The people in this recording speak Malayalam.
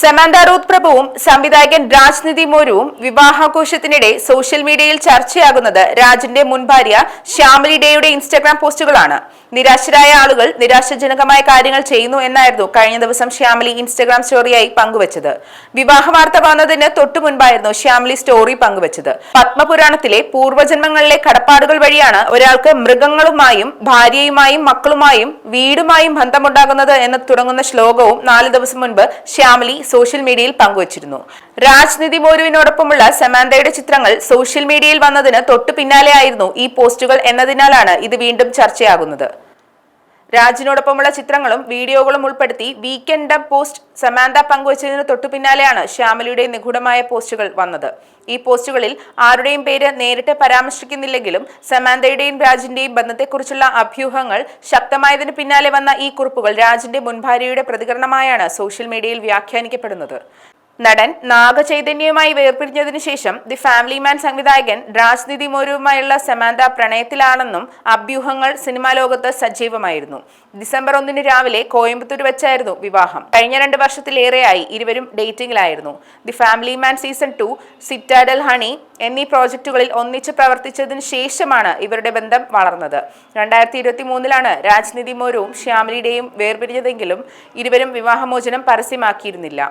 സമാന്ത റൂത്ത് പ്രഭുവും സംവിധായകൻ രാജ്നിധി മോരുവും വിവാഹാഘോഷത്തിനിടെ സോഷ്യൽ മീഡിയയിൽ ചർച്ചയാകുന്നത് രാജിന്റെ മുൻ ഭാര്യ ശ്യാമലി ഡേയുടെ ഇൻസ്റ്റാഗ്രാം പോസ്റ്റുകളാണ്. നിരാശരായ ആളുകൾ നിരാശാജനകമായ കാര്യങ്ങൾ ചെയ്യുന്നു എന്നായിരുന്നു കഴിഞ്ഞ ദിവസം ശ്യാമലി ഇൻസ്റ്റാഗ്രാം സ്റ്റോറിയായി പങ്കുവച്ചത്. വിവാഹ വാർത്ത വന്നതിന് തൊട്ടു മുൻപായിരുന്നു ശ്യാമലി സ്റ്റോറി പങ്കുവച്ചത്. പത്മപുരാണത്തിലെ പൂർവജന്മങ്ങളിലെ കടപ്പാടുകൾ വഴിയാണ് ഒരാൾക്ക് മൃഗങ്ങളുമായും ഭാര്യയുമായും മക്കളുമായും വീടുമായും ബന്ധമുണ്ടാകുന്നത് എന്ന് തുടങ്ങുന്ന ശ്ലോകവും നാല് ദിവസം മുൻപ് ശ്യാമലി സോഷ്യൽ മീഡിയയിൽ പങ്കുവച്ചിരുന്നു. രാജ്നിധി മോരുവിനോടൊപ്പമുള്ള സമാന്തയുടെ ചിത്രങ്ങൾ സോഷ്യൽ മീഡിയയിൽ വന്നതിന് തൊട്ടു പിന്നാലെയായിരുന്നു ഈ പോസ്റ്റുകൾ എന്നതിനാലാണ് ഇത് വീണ്ടും ചർച്ചയാകുന്നത്. രാജിനോടൊപ്പമുള്ള ചിത്രങ്ങളും വീഡിയോകളും ഉൾപ്പെടുത്തി വീക്കെൻഡ് പോസ്റ്റ് സമാന്ത പങ്കുവച്ചതിന് തൊട്ടുപിന്നാലെയാണ് ശ്യാമലിയുടെ നിഗൂഢമായ പോസ്റ്റുകൾ വന്നത്. ഈ പോസ്റ്റുകളിൽ ആരുടെയും പേര് നേരിട്ട് പരാമർശിക്കുന്നില്ലെങ്കിലും സമാന്തയുടെയും രാജിന്റെയും ബന്ധത്തെക്കുറിച്ചുള്ള അഭ്യൂഹങ്ങൾ ശക്തമായതിന് പിന്നാലെ വന്ന ഈ കുറിപ്പുകൾ രാജിന്റെ മുൻഭാര്യയുടെ പ്രതികരണമായാണ് സോഷ്യൽ മീഡിയയിൽ വ്യാഖ്യാനിക്കപ്പെടുന്നത്. നടൻ നാഗചൈതന്യവുമായി വേർപിരിഞ്ഞതിനു ശേഷം ദി ഫാമിലി മാൻ സംവിധായകൻ രാജ്നിധി മോരുവുമായുള്ള സമാന്ത പ്രണയത്തിലാണെന്നും അഭ്യൂഹങ്ങൾ സിനിമാ ലോകത്ത് സജീവമായിരുന്നു. ഡിസംബർ ഒന്നിന് രാവിലെ കോയമ്പത്തൂർ വെച്ചായിരുന്നു വിവാഹം. കഴിഞ്ഞ രണ്ട് വർഷത്തിലേറെയായി ഇരുവരും ഡേറ്റിംഗിലായിരുന്നു. The family man season two Citadel honey എന്നീ പ്രോജക്റ്റുകളിൽ ഒന്നിച്ച് പ്രവർത്തിച്ചതിന് ശേഷമാണ് ഇവരുടെ ബന്ധം വളർന്നത്. രണ്ടായിരത്തി ഇരുപത്തി മൂന്നിലാണ് രാജ്നിധി മോരുവും ശ്യാമലിയുടെയും വേർപിരിഞ്ഞതെങ്കിലും ഇരുവരും വിവാഹമോചനം പരസ്യമാക്കിയിരുന്നില്ല.